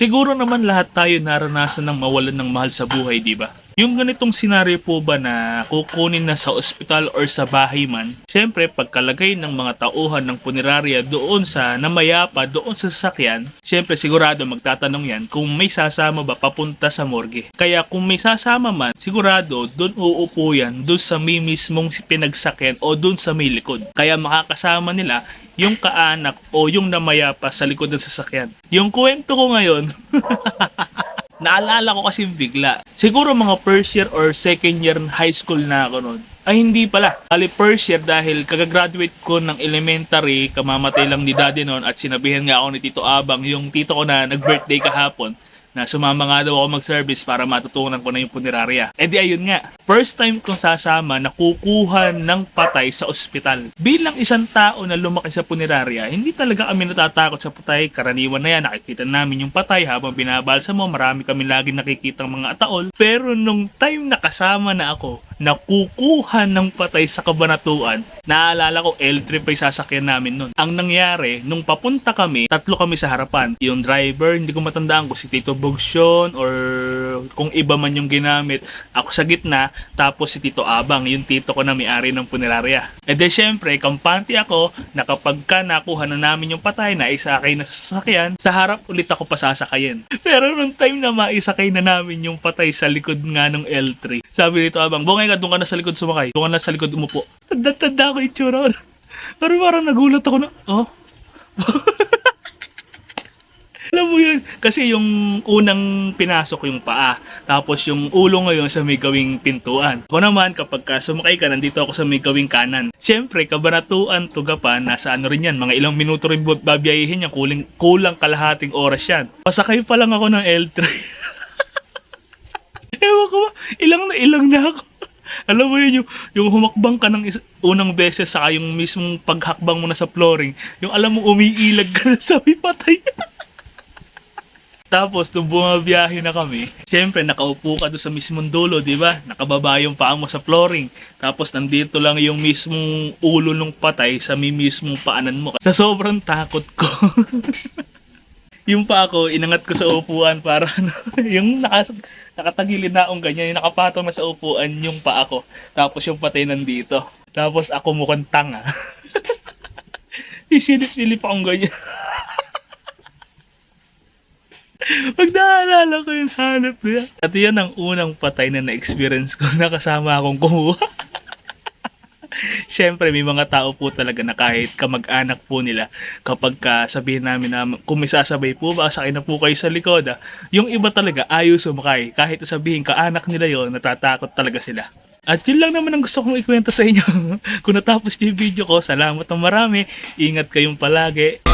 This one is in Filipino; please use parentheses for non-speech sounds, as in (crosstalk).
Siguro naman lahat tayo naranasan ng mawalan ng mahal sa buhay, di ba? Yung ganitong senaryo po ba na kukunin na sa ospital or sa bahay man, syempre pagkalagay ng mga tauhan ng punerarya doon sa namayapa, doon sa sasakyan, syempre sigurado magtatanong yan kung may sasama ba papunta sa morgue. Kaya kung may sasama man, sigurado doon uupo yan, doon sa may mismong pinagsakyan o doon sa may likod. Kaya makakasama nila yung kaanak o yung namayapa sa likod ng sasakyan. Yung kwento ko ngayon, (laughs) Naalala ko kasi bigla. Siguro mga first year or second year high school na ako noon. Ay hindi pala. Kali first year dahil kagagraduate ko ng elementary, kamamatay lang ni daddy noon at sinabihan nga ako ni Tito Abang, yung tito ko na nag-birthday kahapon, na sumama nga daw ako mag-service para matutunan ko na yung punerarya. E di ayun nga, first time kong sasama na kukuha ng patay sa ospital. Bilang isang tao na lumaki sa punerarya, hindi talaga kami natatakot sa patay. Karaniwan na yan, nakikita namin yung patay habang binabalsa mo. Marami kami lagi nakikita mga ataol. Pero nung time na kasama na ako, na kukuha ng patay sa kabanatuan, naalala ko L3 pa yung sasakyan namin nun. Ang nangyari, nung papunta kami, tatlo kami sa harapan. Yung driver, hindi ko matandaan kung si Tito Bogsyon or kung iba man yung ginamit. Ako sa gitna, tapos si Tito Abang, yung tito ko na may-ari ng punerarya. E de syempre, kampante ako na nakuha na namin yung patay na isakay na sa sasakyan, sa harap ulit ako pasasakayin. Pero nung time na maisakay na namin yung patay sa likod nga ng L3, sabi nito Abang, bungay ka, doon ka na sa likod sumakay. Doon ka na sa likod umupo. Tanda-tanda ko yung tsura ko. Pero parang nagulat ako na, oh, (laughs) alam mo yun, kasi yung unang pinasok yung paa, tapos yung ulo ngayon sa may gawing pintuan. Ako naman, kapag ka sumakay ka, nandito ako sa may gawing kanan. Siyempre, kabanatuan, tugapan, nasa ano rin yan, mga ilang minuto rin babiyahin yan, kulang, kulang kalahating oras yan. Pasakay pa lang ako ng L3. (laughs) Ewan ko ba, ilang na ilang na ako. Alam mo yun, yung, yung humakbang ka ng is- unang beses saka yung mismong paghakbang mo na sa flooring, yung alam mo umiilag ka na sa patay. (laughs) Tapos, nung bumabiyahe na kami, syempre, nakaupo ka doon sa mismong dulo, di ba? Nakababa yung paa mo sa flooring. Tapos, nandito lang yung mismong ulo ng patay sa mismong paanan mo. Sa sobrang takot ko. (laughs) yung pa ako, inangat ko sa upuan para (laughs) ano, yung nakas, nakatagilid na akong ganyan, yung nakapatong na sa upuan yung pa ako. Tapos yung patay nandito. Tapos ako mukhang tanga. (laughs) Isilip-silip akong ganyan. (laughs) Pag naalala ko yung hanap niya. At yan ang unang patay na na-experience ko na kasama akong kumuha. (laughs) Siyempre, may mga tao po talaga na kahit kamag-anak po nila, kapag ka sabihin namin na kung may sasabay po ba, sakay na po kayo sa likod. Ah. Yung iba talaga, ayaw sumakay. Kahit sabihin ka-anak nila yon natatakot talaga sila. At yun lang naman ang gusto kong ikwento sa inyo. (laughs) kung natapos yung video ko, salamat ng marami. Ingat kayong palagi.